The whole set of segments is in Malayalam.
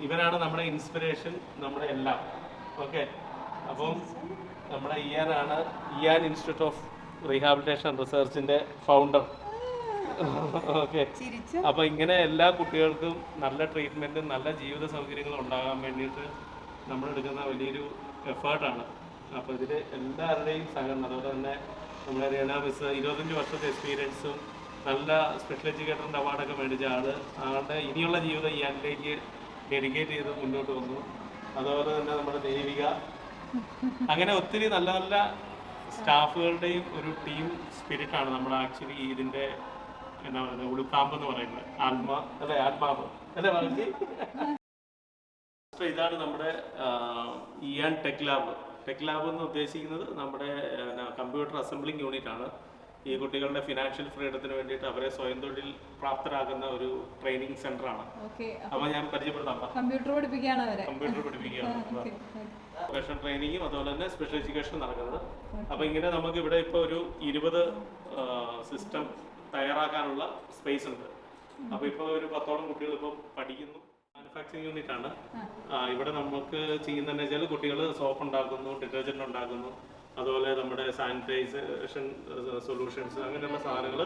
ഇവനാണ് നമ്മുടെ ഇൻസ്പിറേഷൻ നമ്മുടെ എല്ലാം. ഓക്കെ അപ്പം നമ്മുടെ ആണ് ഇയാൻ ഇൻസ്റ്റിറ്റ്യൂട്ട് ഓഫ് റീഹാബിലിറ്റേഷൻ റിസർച്ചിന്റെ ഫൗണ്ടർ ഓക്കെ അപ്പൊ ഇങ്ങനെ എല്ലാ കുട്ടികൾക്കും നല്ല ട്രീറ്റ്മെന്റ് നല്ല ജീവിത സൗകര്യങ്ങളും ഉണ്ടാകാൻ വേണ്ടിയിട്ട് നമ്മൾ എടുക്കുന്ന വലിയൊരു എഫേർട്ടാണ് അപ്പൊ ഇതിൽ എല്ലാവരുടെയും സഹകരണം അതുപോലെ തന്നെ നമ്മുടെ രേണ മിസ് ഇരുപത്തഞ്ച് വർഷത്തെ എക്സ്പീരിയൻസും നല്ല സ്പെഷ്യൽ എഡ്യൂക്കേറ്ററിന്റെ അവാർഡൊക്കെ മേടിച്ച ആൾ. ആളുടെ ഇനിയുള്ള ജീവിതം ഈ അതിലേക്ക് ഡെഡിക്കേറ്റ് ചെയ്ത് മുന്നോട്ട് വന്നു. അതുപോലെ തന്നെ നമ്മുടെ ദേവിക. അങ്ങനെ ഒത്തിരി നല്ല നല്ല സ്റ്റാഫുകളുടെയും ഒരു ടീം സ്പിരിറ്റാണ് നമ്മൾ ആക്ച്വലി ഇതിന്റെ എന്താ പറയുന്നത് ഉളുക്കാമ്പ് എന്ന് പറയുന്നത്. ആത്മ അല്ലെ ആത്മാവ്. അല്ലെ പറഞ്ഞു ഇതാണ് നമ്മുടെ IAN tech lab tech lab എന്ന് ഉദ്ദേശിക്കുന്നത് നമ്മുടെ കമ്പ്യൂട്ടർ അസംബ്ലിംഗ് യൂണിറ്റ് ആണ് ഈ കുട്ടികളുടെ ഫിനാൻഷ്യൽ ഫ്രീഡത്തിന് വേണ്ടിയിട്ട് അവരെ സ്വയം തൊഴിൽ പ്രാപ്തരാക്കുന്ന ഒരു ട്രെയിനിങ് സെന്റർ ആണ്. അപ്പൊ ഞാൻ പരിചയപ്പെടുത്താം കമ്പ്യൂട്ടർ പഠിപ്പിക്കുകയാണ് കമ്പ്യൂട്ടർ പഠിപ്പിക്കുകയാണ്. പ്രൊഫഷണൽ ട്രെയിനിങ്ങും അതുപോലെ തന്നെ സ്പെഷ്യൽ എഡ്യൂക്കേഷൻ നടക്കുന്നത്. അപ്പൊ ഇങ്ങനെ നമുക്ക് ഇവിടെ ഇപ്പൊ ഒരു ഇരുപത് സിസ്റ്റം തയ്യാറാക്കാനുള്ള സ്പേസ് ഉണ്ട്. അപ്പൊ ഇപ്പൊ ഒരു പത്തോളം കുട്ടികൾ ഇപ്പൊ പഠിക്കുന്നു. മാനുഫാക്ചറിങ് യൂണിറ്റ് ആണ്. ഇവിടെ നമുക്ക് ചെയ്യുന്നതെന്ന് വെച്ചാൽ കുട്ടികൾ സോപ്പ് ഉണ്ടാക്കുന്നു ഡിറ്റർജന്റ് ഉണ്ടാക്കുന്നു. അതുപോലെ നമ്മുടെ സാനിറ്റൈസേഷൻ സൊല്യൂഷൻസ് അങ്ങനെയുള്ള സാധനങ്ങൾ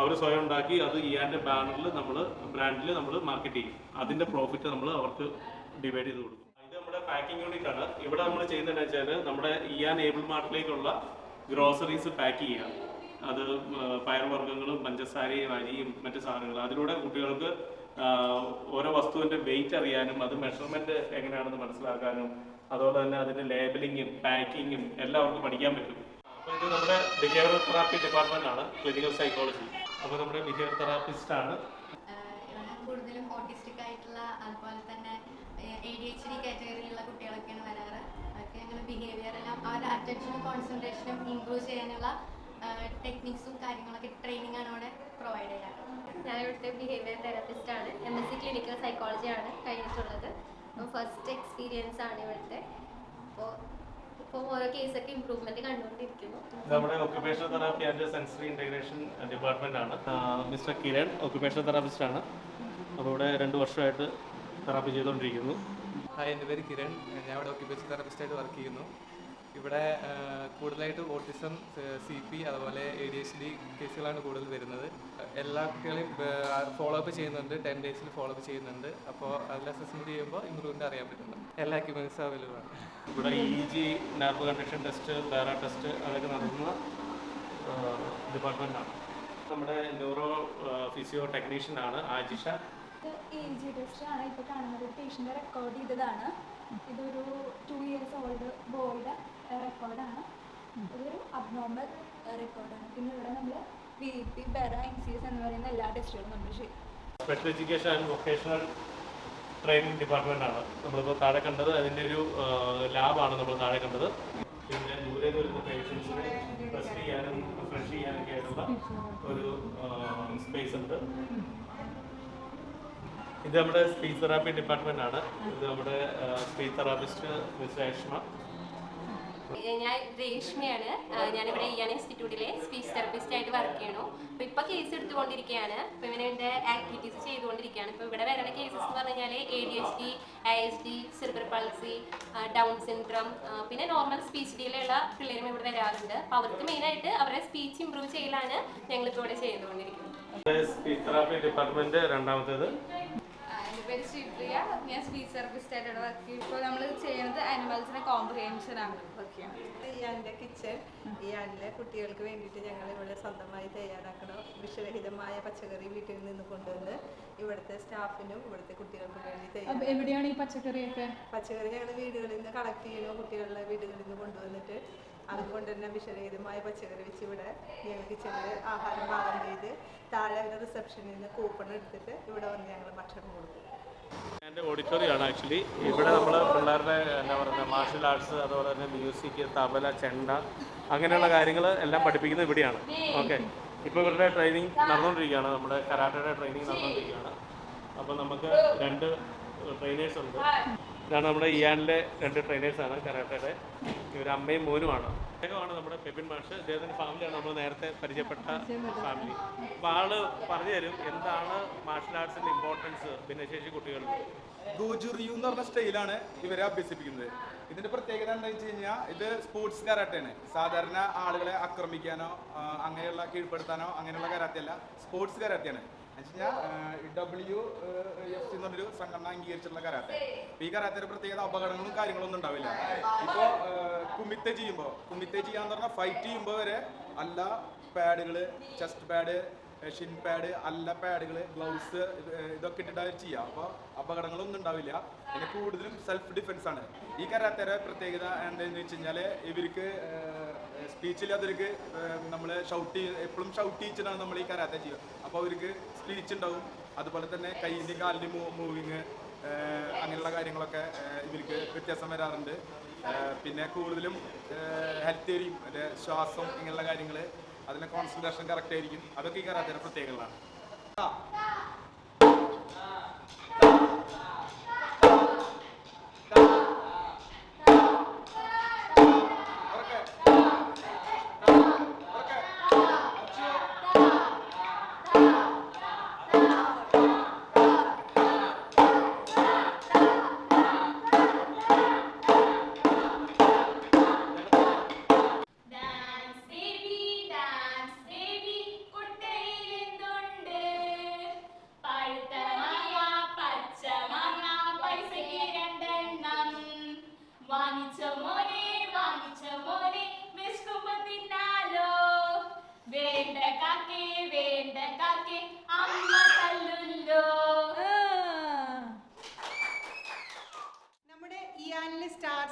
അവർ സ്വയം ഉണ്ടാക്കി അത് ഇയാന്റെ ബാനറിൽ നമ്മൾ ബ്രാൻഡിൽ നമ്മൾ മാർക്കറ്റ് ചെയ്യും. അതിന്റെ പ്രോഫിറ്റ് നമ്മൾ അവർക്ക് ഡിവൈഡ് ചെയ്ത് കൊടുക്കും. ഇത് നമ്മുടെ പാക്കിംഗ് യൂണിറ്റ് ആണ്. ഇവിടെ നമ്മൾ ചെയ്യുന്നതെന്ന് വെച്ചാൽ നമ്മുടെ ഇയാൻ ഏബിൾ മാർട്ടിലേക്കുള്ള ഗ്രോസറീസ് പാക്ക് ചെയ്യുക. അത് ആ, പയർവർഗങ്ങളും പഞ്ചസാരയും അരിയും മറ്റു സാധനങ്ങളും. അതിലൂടെ കുട്ടികൾക്ക് ഓരോ വസ്തുവിന്റെ വെയിറ്റ് അറിയാനും അത് മെഷർമെന്റ് എങ്ങനെയാണെന്ന് മനസ്സിലാക്കാനും അതുപോലെ തന്നെ അതിന്റെ ലേബലിങ്ങും പാക്കിങ്ങും എല്ലാം അവർക്ക് പഠിക്കാൻ പറ്റും. അപ്പോൾ ഇത് നമ്മുടെ ബിഹേവിയർ തെറാപ്പി ഡിപ്പാർട്ട്മെന്റ് ആണ് ക്ലിനിക്കൽ സൈക്കോളജി അപ്പോൾ നമ്മുടെ ബിഹേവിയർ തെറാപ്പിസ്റ്റ് ആണ്. കൂടുതലും ഓട്ടിസ്റ്റിക് ആയിട്ടുള്ള അതുപോലെ തന്നെ എ ഡി എച്ച് ഡി കാറ്റഗറിയിലുള്ള കുട്ടികളൊക്കെയാണ് വരാറ്. അവർക്ക് ഞങ്ങൾ ബിഹേവിയർ എല്ലാം അവരുടെ അറ്റൻഷനും കോൺസെൻട്രേഷനും ഇമ്പ്രൂവ് ചെയ്യാനുള്ള ടെക്നിക്സും കാര്യങ്ങളൊക്കെ ട്രെയിനിങ് ആണ് അവിടെ പ്രൊവൈഡ് ചെയ്യാറ്. ഞാൻ ഇവിടുത്തെ ബിഹേവിയർ തെറാപ്പിസ്റ്റ് ആണ്. M S C clinical psychology ആണ് കഴിഞ്ഞിട്ടുള്ളത്. അപ്പോൾ ഫസ്റ്റ് എക്സ്പീരിയൻസ് ആണ് ഇവിടുത്തെ. അപ്പോൾ ഇപ്പോൾ ഓരോ കേസൊക്കെ ഇമ്പ്രൂവ്മെന്റ് കണ്ടുകൊണ്ടിരിക്കുന്നു. നമ്മുടെ occupational therapy and sensory integration department ആണ്. മിസ്റ്റർ കിരൺ ഒക്യുപേഷണൽ തെറാപ്പിസ്റ്റ് ആണ്. അപ്പോൾ ഇവിടെ രണ്ട് വർഷമായിട്ട് തെറാപ്പി ചെയ്തുകൊണ്ടിരിക്കുന്നു. ഹായ് എന്റെ പേര് കിരൺ. ഞാൻ ഇവിടെ ഓക്യുപേഷൻ തെറാപ്പിസ്റ്റായിട്ട് വർക്ക് ചെയ്യുന്നു. ഇവിടെ കൂടുതലായിട്ട് ഓട്ടിസം സി പി അതുപോലെ എ ഡി എച്ച് ഡി കേസുകളാണ് കൂടുതൽ വരുന്നത്. എല്ലാ കുട്ടികളെയും ഫോളോ അപ്പ് ചെയ്യുന്നുണ്ട്. ടെൻ ഡേയ്സിൽ ഫോളോ അപ്പ് ചെയ്യുന്നുണ്ട്. അപ്പോൾ അതിൽ അസസ്മെന്റ് ചെയ്യുമ്പോൾ ഇമ്പ്രൂവ്മെന്റ് അറിയാൻ പറ്റുന്നു. എല്ലാ എക്യുപ്മെന്റ്സും അവൈലബിൾ ആണ്. ഇവിടെ E G nerve conduction test para test അതൊക്കെ നടത്തുന്ന ഡിപ്പാർട്ട്മെന്റ് ആണ്. നമ്മുടെ ന്യൂറോ ഫിസിയോ ടെക്നീഷ്യൻ ആണ് ആജിഷ. ഇ ജി ടെസ്റ്റ് ആണ് ഇപ്പോൾ കാണുന്നത്. പേഷ്യന്റെ റെക്കോർഡ് ചെയ്തതാണ്. ഇതൊരു ടു ഇയേഴ്സ് ഓൾഡ് ബോയുടെ റെക്കോർഡാണ് ഇതൊരു അബ്നോർമൽ റെക്കോർഡാണ് പിന്നെ ഇവിടെ നമ്മൾ V P BERA N C S എന്ന് പറയുന്ന എല്ലാ ടെസ്റ്റുകളും നമ്മൾ ചെയ്യും. Special education and vocational training department ആണ്. നമ്മളിപ്പോൾ താഴെ കണ്ടത് അതിന്റെ ഒരു ലാബാണ് നമ്മൾ താഴെ കണ്ടത്. പിന്നെ ദൂരെ വരുന്ന പേഷ്യൻസിനെ ടെസ്റ്റ് ചെയ്യാനും ഫ്രഷ് ചെയ്യാനൊക്കെ ആയിട്ടുള്ള ഒരു സ്പേസ് ഉണ്ട്. ഇത് നമ്മുടെ സ്പീച്ച് തെറാപ്പി ഡിപ്പാർട്ട്മെന്റ് ആണ്. ഇത് നമ്മുടെ സ്പീച്ച് തെറാപ്പിസ്റ്റ് മിസ് രേഷ്മ ഞാൻ രേഷ്മയാണ്. ഞാനിവിടെ ഇയാൻ ഇൻസ്റ്റിറ്റ്യൂട്ടിലെ സ്പീച്ച് തെറപ്പിസ്റ്റ് ആയിട്ട് വർക്ക് ചെയ്യണു അപ്പോൾ ഇപ്പോൾ കേസ് എടുത്തുകൊണ്ടിരിക്കുകയാണ്. ഇപ്പോൾ ഇവനെ എന്റെ ആക്ടിവിറ്റീസ് ചെയ്തുകൊണ്ടിരിക്കുകയാണ്. ഇപ്പോൾ ഇവിടെ വരുന്ന കേസസ് എന്ന് പറഞ്ഞു കഴിഞ്ഞാൽ A D H D I S D cerebral palsy down syndrome പിന്നെ നോർമൽ സ്പീച്ച് ഡിയിലുള്ള പിള്ളേരും ഇവിടെ വരാറുണ്ട്. അപ്പോൾ അവർക്ക് മെയിനായിട്ട് അവരുടെ സ്പീച്ച് ഇമ്പ്രൂവ് ചെയ്യലാണ് ഞങ്ങളിപ്പോൾ ഇവിടെ ചെയ്തുകൊണ്ടിരിക്കുന്നത്. സ്പീച്ച് തെറാപ്പി ഡിപ്പാർട്ട്മെന്റ് രണ്ടാമത്തേത്. പേര് ശ്രീപ്രിയ. ഞാൻ സ്പീച്ച് തെറപ്പിസ്റ്റ് ആയിട്ട് ഇവിടെ വർക്ക് ചെയ്യും ഇപ്പോൾ നമ്മൾ ചെയ്യുന്നത് അനിമൽസിനെ കോംപ്രിഹെൻഷൻ ആണ് വർക്ക് ചെയ്യുന്നത്. കിച്ചൺ ഇയാളിലെ കുട്ടികൾക്ക് വേണ്ടിയിട്ട് ഞങ്ങൾ ഇവിടെ സ്വന്തമായി തയ്യാറാക്കണം വിഷരഹിതമായ പച്ചക്കറി വീട്ടിൽ നിന്ന് കൊണ്ടുവന്ന് ഇവിടുത്തെ സ്റ്റാഫിനും ഇവിടുത്തെ കുട്ടികൾക്കും വേണ്ടി തയ്യാറാക്കും എവിടെയാണ് ഈ പച്ചക്കറിയൊക്കെ? പച്ചക്കറി ഞങ്ങൾ വീടുകളിൽ നിന്ന് കളക്ട് ചെയ്യണോ കുട്ടികളുടെ വീടുകളിൽ നിന്ന് കൊണ്ടുവന്നിട്ട് അതുകൊണ്ട് തന്നെ വിഷരഹിതമായ പച്ചക്കറി വെച്ച് ഇവിടെ ഞങ്ങൾ കിച്ചണിൽ ആഹാരം പാകം ചെയ്ത് താഴെ റിസപ്ഷനിൽ നിന്ന് കൂപ്പൺ എടുത്തിട്ട് ഇവിടെ വന്ന് ഞങ്ങൾ ഭക്ഷണം കൊടുക്കും. എന്റെ ഓഡിറ്റോറിയം ആണ് ആക്ച്വലി. ഇവിടെ നമ്മൾ പിള്ളേരുടെ എന്താ പറയുക മാർഷൽ ആർട്സ് അതുപോലെ തന്നെ മ്യൂസിക് തബല ചെണ്ട അങ്ങനെയുള്ള കാര്യങ്ങൾ എല്ലാം പഠിപ്പിക്കുന്നത് ഇവിടെയാണ്. ഓക്കെ ഇപ്പോൾ ഇവരുടെ ട്രെയിനിങ് നടന്നുകൊണ്ടിരിക്കുകയാണ് നമ്മുടെ കരാട്ടയുടെ ട്രെയിനിങ് നടന്നുകൊണ്ടിരിക്കുകയാണ് അപ്പോൾ നമുക്ക് രണ്ട് ട്രെയിനേഴ്സ് ഉണ്ട്. ഇതാണ് നമ്മുടെ ഇയാനിലെ രണ്ട് ട്രെയിനേഴ്സാണ് കരാട്ടയുടെ. ഇവർ അമ്മയും മോനുമാണ്. അദ്ദേഹമാണ് നമ്മുടെ പെബിൻ മാഷ്. അദ്ദേഹത്തിന്റെ ഫാമിലിയാണ് നമ്മൾ നേരത്തെ പരിചയപ്പെട്ട ഫാമിലി അപ്പൊ ആൾ പറഞ്ഞു തരും എന്താണ് മാർഷൽ ആർട്സിന്റെ ഇമ്പോർട്ടൻസ് ഭിന്നശേഷി കുട്ടികൾക്ക് ഗോജുറിയു എന്ന് പറഞ്ഞ സ്റ്റൈലാണ് ഇവരെ അഭ്യസിപ്പിക്കുന്നത്. ഇതിന്റെ പ്രത്യേകത എന്താണെന്ന് വെച്ച് കഴിഞ്ഞാൽ ഇത് സ്പോർട്സ് കരാട്ടയാണ് സാധാരണ ആളുകളെ ആക്രമിക്കാനോ അങ്ങനെയുള്ള കീഴ്പ്പെടുത്താനോ അങ്ങനെയുള്ള കരാട്ടയല്ല സ്പോർട്സ് കരാട്ടയാണ്. ഡബ്ല്യു എഫ് സി എന്നൊരു സംഘടന അംഗീകരിച്ചിട്ടുള്ള അപ്പൊ ഈ കരാത്തിന് പ്രത്യേകത അപകടങ്ങളും കാര്യങ്ങളൊന്നും ഉണ്ടാവില്ല. ഇപ്പോ കുമ്മിത്ത ചെയ്യുമ്പോൾ കുമ്മിത്ത ചെയ്യാന്ന് പറഞ്ഞാൽ ഫൈറ്റ് ചെയ്യുമ്പോൾ വരെ അല്ല പാഡുകൾ ചെസ്റ്റ് പാഡ് ഷിൻ പാഡ് അല്ല പാഡുകൾ ഗ്ലൗസ് ഇതൊക്കെ ഇട്ടിട്ട് ചെയ്യുക അപ്പോൾ അപകടങ്ങളൊന്നും ഉണ്ടാവില്ല. പിന്നെ കൂടുതലും സെൽഫ് ഡിഫെൻസ് ആണ്. ഈ കരാത്തേരെ പ്രത്യേകത എന്താണെന്ന് വെച്ച് കഴിഞ്ഞാൽ ഇവർക്ക് സ്പീച്ചില്ലാത്തവർക്ക് നമ്മൾ ഷൗട്ട് എപ്പോഴും ഷൗട്ട് ചെയ്യിച്ചിട്ടാണ് നമ്മൾ ഈ കരാത്ത ചെയ്യുക. അപ്പോൾ അവർക്ക് സ്പീച്ച് ഉണ്ടാവും. അതുപോലെ തന്നെ കൈയിന്റെയും കാലിന്റെ മൂവിങ് അങ്ങനെയുള്ള കാര്യങ്ങളൊക്കെ ഇവർക്ക് വ്യത്യാസം വരാറുണ്ട്. പിന്നെ കൂടുതലും ഹെൽത്ത് ഏരിയും മറ്റേ ശ്വാസം ഇങ്ങനെയുള്ള കാര്യങ്ങൾ അതിന്റെ കോൺസെൻട്രേഷൻ കറക്റ്റ് ആയിരിക്കും. അതൊക്കെ ഈ കരാത്തയുടെ പ്രത്യേകതകളാണ്.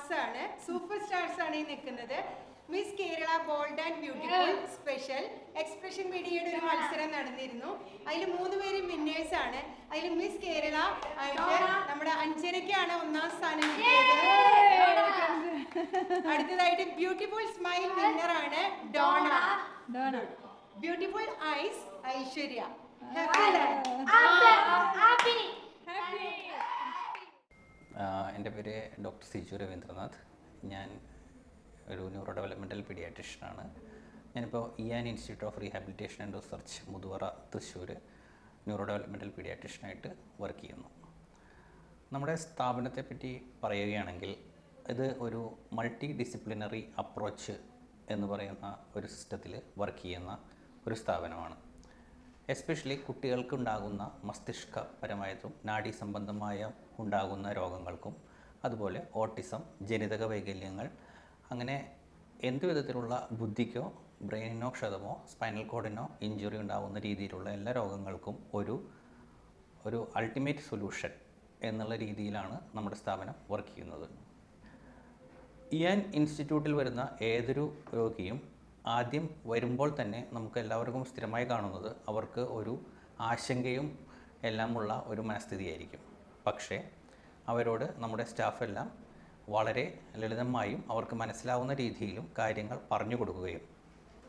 സ്റ്റാർസ് ആണ്. സൂപ്പർ സ്റ്റാർസ് ആണ് ഈ നിൽക്കുന്നത്. Miss Kerala bold and beautiful special expression മീഡിയയുടെ ഒരു മത്സരം നടന്നിരുന്നു. അതിൽ മൂന്ന് പേര് വിന്നേഴ്സ് ആണ്. അതിൽ മിസ് കേരള ആയിട്ട് നമ്മുടെ അഞ്ചരക്കാണ് ഒന്നാം സ്ഥാനം അടുത്തതായിട്ട് ബ്യൂട്ടിഫുൾ സ്മൈൽ വിന്നർ ആണ് Donna Donna beautiful eyes Aishwarya ആഹ് എന്റെ പേര് ഡോക്ടർ സിജു രവീന്ദ്രനാഥ്. ഞാൻ ഒരു ന്യൂറോ ഡെവലപ്മെന്റൽ പീഡിയാട്രിഷ്യനാണ്. ഞാനിപ്പോൾ IAN institute of rehabilitation and research Muthuvara Thrissur neuro developmental പീഡിയാട്രിഷ്യനായിട്ട് work ചെയ്യുന്നു. നമ്മുടെ സ്ഥാപനത്തെ പറ്റി പറയുകയാണെങ്കിൽ ഇത് ഒരു മൾട്ടി ഡിസിപ്ലിനറി അപ്രോച്ച് എന്ന് പറയുന്ന ഒരു സിസ്റ്റത്തിൽ വർക്ക് ചെയ്യുന്ന ഒരു സ്ഥാപനമാണ്. എസ്പെഷ്യലി കുട്ടികൾക്കുണ്ടാകുന്ന മസ്തിഷ്കപരമായതും നാഡീ സംബന്ധമായ ഉണ്ടാകുന്ന രോഗങ്ങൾക്കും അതുപോലെ ഓട്ടിസം ജനിതക വൈകല്യങ്ങൾ അങ്ങനെ എന്ത് വിധത്തിലുള്ള ബുദ്ധിക്കോ ബ്രെയിനിനോ ക്ഷതമോ സ്പൈനൽ കോഡിനോ ഇഞ്ചുറി ഉണ്ടാകുന്ന രീതിയിലുള്ള എല്ലാ രോഗങ്ങൾക്കും ഒരു ഒരു അൾട്ടിമേറ്റ് സൊല്യൂഷൻ എന്നുള്ള രീതിയിലാണ് നമ്മുടെ സ്ഥാപനം വർക്ക് ചെയ്യുന്നത്. ഇയാൻ ഇൻസ്റ്റിറ്റ്യൂട്ടിൽ വരുന്ന ഏതൊരു രോഗിയും ആദ്യം വരുമ്പോൾ തന്നെ നമുക്ക് എല്ലാവർക്കും സ്ഥിരമായി കാണുന്നത് അവർക്ക് ഒരു ആശങ്കയും എല്ലാമുള്ള ഒരു മനസ്ഥിതിയായിരിക്കും. പക്ഷേ അവരോട് നമ്മുടെ സ്റ്റാഫെല്ലാം വളരെ ലളിതമായും അവർക്ക് മനസ്സിലാവുന്ന രീതിയിലും കാര്യങ്ങൾ പറഞ്ഞു കൊടുക്കുകയും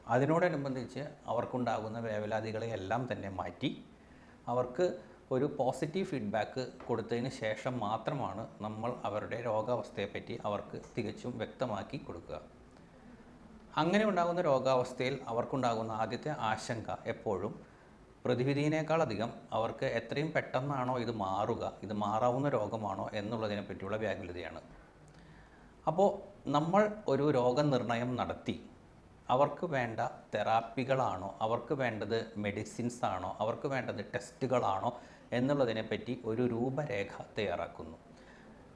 അതിനോടനുബന്ധിച്ച് അവർക്കുണ്ടാകുന്ന വേവലാതികളെയെല്ലാം തന്നെ മാറ്റി അവർക്ക് ഒരു പോസിറ്റീവ് ഫീഡ്ബാക്ക് കൊടുത്തതിന് ശേഷം മാത്രമാണ് നമ്മൾ അവരുടെ രോഗാവസ്ഥയെപ്പറ്റി അവർക്ക് തികച്ചും വ്യക്തമാക്കി കൊടുക്കുക. അങ്ങനെ ഉണ്ടാകുന്ന രോഗാവസ്ഥയിൽ അവർക്കുണ്ടാകുന്ന ആദ്യത്തെ ആശങ്ക എപ്പോഴും പ്രതിവിധിയേക്കാളധികം അവർക്ക് എത്രയും പെട്ടെന്നാണോ ഇത് മാറുക ഇത് മാറാവുന്ന രോഗമാണോ എന്നുള്ളതിനെ പറ്റിയുള്ള വ്യാകുലതയാണ്. അപ്പോൾ നമ്മൾ ഒരു രോഗനിർണയം നടത്തി. അവർക്ക് വേണ്ട തെറാപ്പികളാണോ അവർക്ക് വേണ്ടത് മെഡിസിൻസ് ആണോ അവർക്ക് വേണ്ടത് ടെസ്റ്റുകളാണോ എന്നുള്ളതിനെ പറ്റി ഒരു രൂപരേഖ തയ്യാറാക്കുന്നു.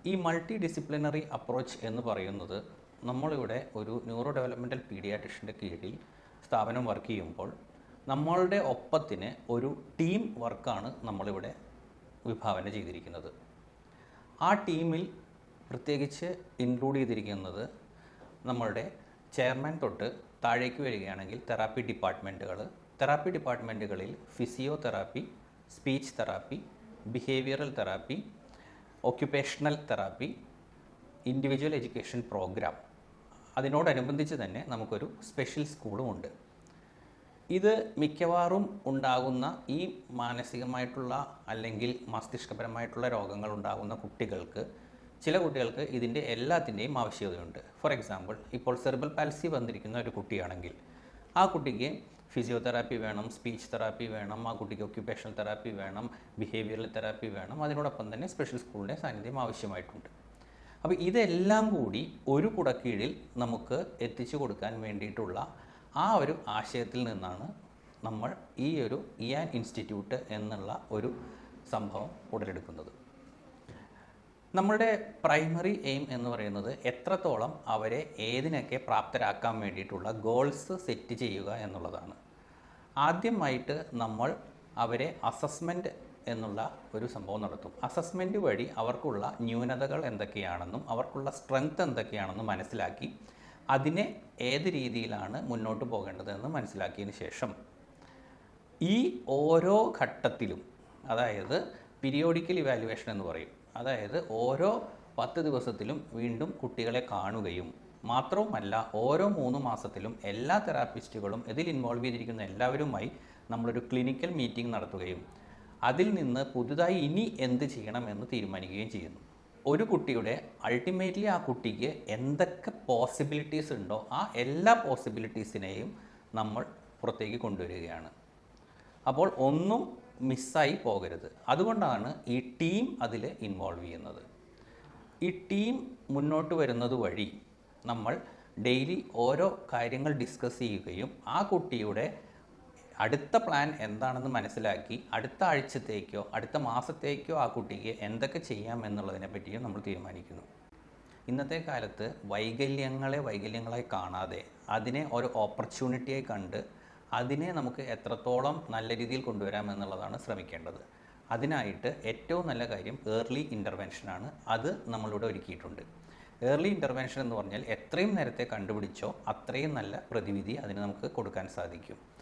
ഈ മൾട്ടി ഡിസിപ്ലിനറി അപ്രോച്ച് എന്ന് പറയുന്നത് നമ്മളിവിടെ ഒരു ന്യൂറോ ഡെവലപ്മെന്റൽ പീഡിയാട്രിഷ്യന്റെ കീഴിൽ സ്ഥാപനം വർക്ക് ചെയ്യുമ്പോൾ നമ്മളുടെ ഒപ്പത്തിന് ഒരു ടീം വർക്കാണ് നമ്മളിവിടെ വിഭാവന ചെയ്തിരിക്കുന്നത്. ആ ടീമിൽ പ്രത്യേകിച്ച് ഇൻക്ലൂഡ് ചെയ്തിരിക്കുന്നത് നമ്മളുടെ ചെയർമാൻ തൊട്ട് താഴേക്ക് വരികയാണെങ്കിൽ തെറാപ്പി ഡിപ്പാർട്ട്മെന്റുകൾ therapy ഡിപ്പാർട്ട്മെന്റുകളിൽ physiotherapy speech therapy behavioural therapy occupational therapy individual education programme അതിനോടനുബന്ധിച്ച് തന്നെ നമുക്കൊരു സ്പെഷ്യൽ സ്കൂളും ഉണ്ട്. ഇത് മിക്കവാറും ഉണ്ടാകുന്ന ഈ മാനസികമായിട്ടുള്ള അല്ലെങ്കിൽ മസ്തിഷ്കപരമായിട്ടുള്ള രോഗങ്ങൾ ഉണ്ടാകുന്ന കുട്ടികൾക്ക് ചില കുട്ടികൾക്ക് ഇതിന്റെ എല്ലാത്തിന്റെയും ആവശ്യകതയുണ്ട്. ഫോർ എക്സാമ്പിൾ ഇപ്പോൾ സെർബൽ പാൽസി വന്നിരിക്കുന്ന ഒരു കുട്ടിയാണെങ്കിൽ ആ കുട്ടിക്ക് ഫിസിയോതെറാപ്പി വേണം സ്പീച്ച് തെറാപ്പി വേണം ആ കുട്ടിക്ക് ഒക്യുപേഷണൽ തെറാപ്പി വേണം ബിഹേവിയറൽ തെറാപ്പി വേണം അതിനോടൊപ്പം തന്നെ സ്പെഷ്യൽ സ്കൂളിന്റെ സാന്നിധ്യം ആവശ്യമായിട്ടുണ്ട്. അപ്പോൾ ഇതെല്ലാം കൂടി ഒരു കുടക്കീഴിൽ നമുക്ക് എത്തിച്ചു കൊടുക്കാൻ വേണ്ടിയിട്ടുള്ള ആ ഒരു ആശയത്തിൽ നിന്നാണ് നമ്മൾ ഈ ഒരു ഇയാൻ ഇൻസ്റ്റിറ്റ്യൂട്ട് എന്നുള്ള ഒരു സംഭവം ഉടലെടുക്കുന്നത്. നമ്മളുടെ പ്രൈമറി എയിം എന്ന് പറയുന്നത് എത്രത്തോളം അവരെ ഏതിനൊക്കെ പ്രാപ്തരാക്കാൻ വേണ്ടിയിട്ടുള്ള ഗോൾസ് സെറ്റ് ചെയ്യുക എന്നുള്ളതാണ്. ആദ്യമായിട്ട് നമ്മൾ അവരെ അസസ്മെന്റ് എന്നുള്ള ഒരു സംഭവം നടത്തും. അസസ്മെന്റ് വഴി അവർക്കുള്ള ന്യൂനതകൾ എന്തൊക്കെയാണെന്നും അവർക്കുള്ള സ്ട്രെങ്ത് എന്തൊക്കെയാണെന്നും മനസ്സിലാക്കി അതിനെ ഏത് രീതിയിലാണ് മുന്നോട്ട് പോകേണ്ടതെന്ന് മനസ്സിലാക്കിയതിന് ശേഷം ഈ ഓരോ ഘട്ടത്തിലും അതായത് പീരിയോഡിക്കൽ ഇവാലുവേഷൻ എന്ന് പറയും അതായത് ഓരോ പത്ത് ദിവസത്തിലും വീണ്ടും കുട്ടികളെ കാണുകയും മാത്രവുമല്ല ഓരോ മൂന്ന് മാസത്തിലും എല്ലാ തെറാപ്പിസ്റ്റുകളും ഇതിൽ ഇൻവോൾവ് ചെയ്തിരിക്കുന്ന എല്ലാവരുമായി നമ്മളൊരു ക്ലിനിക്കൽ മീറ്റിംഗ് നടത്തുകയും അതിൽ നിന്ന് പുതുതായി ഇനി എന്ത് ചെയ്യണമെന്ന് തീരുമാനിക്കുകയും ചെയ്യുന്നു. ഒരു കുട്ടിയുടെ അൾട്ടിമേറ്റ്ലി ആ കുട്ടിക്ക് എന്തൊക്കെ പോസിബിലിറ്റീസ് ഉണ്ടോ ആ എല്ലാ പോസിബിലിറ്റീസിനെയും നമ്മൾ പുറത്തേക്ക് കൊണ്ടുവരികയാണ്. അപ്പോൾ ഒന്നും മിസ്സായി പോകരുത്. അതുകൊണ്ടാണ് ഈ ടീം അതിൽ ഇൻവോൾവ് ചെയ്യുന്നത്. ഈ ടീം മുന്നോട്ട് വരുന്നത് വഴി നമ്മൾ ഡെയിലി ഓരോ കാര്യങ്ങൾ ഡിസ്കസ് ചെയ്യുകയും ആ കുട്ടിയുടെ അടുത്ത പ്ലാൻ എന്താണെന്ന് മനസ്സിലാക്കി അടുത്ത ആഴ്ചത്തേക്കോ അടുത്ത മാസത്തേക്കോ ആ കുട്ടിക്ക് എന്തൊക്കെ ചെയ്യാം എന്നുള്ളതിനെ പറ്റിയും നമ്മൾ തീരുമാനിക്കുന്നു. ഇന്നത്തെ കാലത്ത് വൈകല്യങ്ങളെ വൈകല്യങ്ങളായി കാണാതെ അതിനെ ഒരു ഓപ്പർച്യൂണിറ്റിയായി കണ്ട് അതിനെ നമുക്ക് എത്രത്തോളം നല്ല രീതിയിൽ കൊണ്ടുവരാം എന്നുള്ളതാണ് ശ്രമിക്കേണ്ടത്. അതിനായിട്ട് ഏറ്റവും നല്ല കാര്യം ഏർലി ഇന്റർവെൻഷനാണ് അത് നമ്മളിവിടെ ഒരുക്കിയിട്ടുണ്ട്. ഏർലി ഇന്റർവെൻഷൻ എന്ന് പറഞ്ഞാൽ എത്രയും നേരത്തെ കണ്ടുപിടിച്ചോ അത്രയും നല്ല പ്രതിവിധി അതിന് നമുക്ക് കൊടുക്കാൻ സാധിക്കും.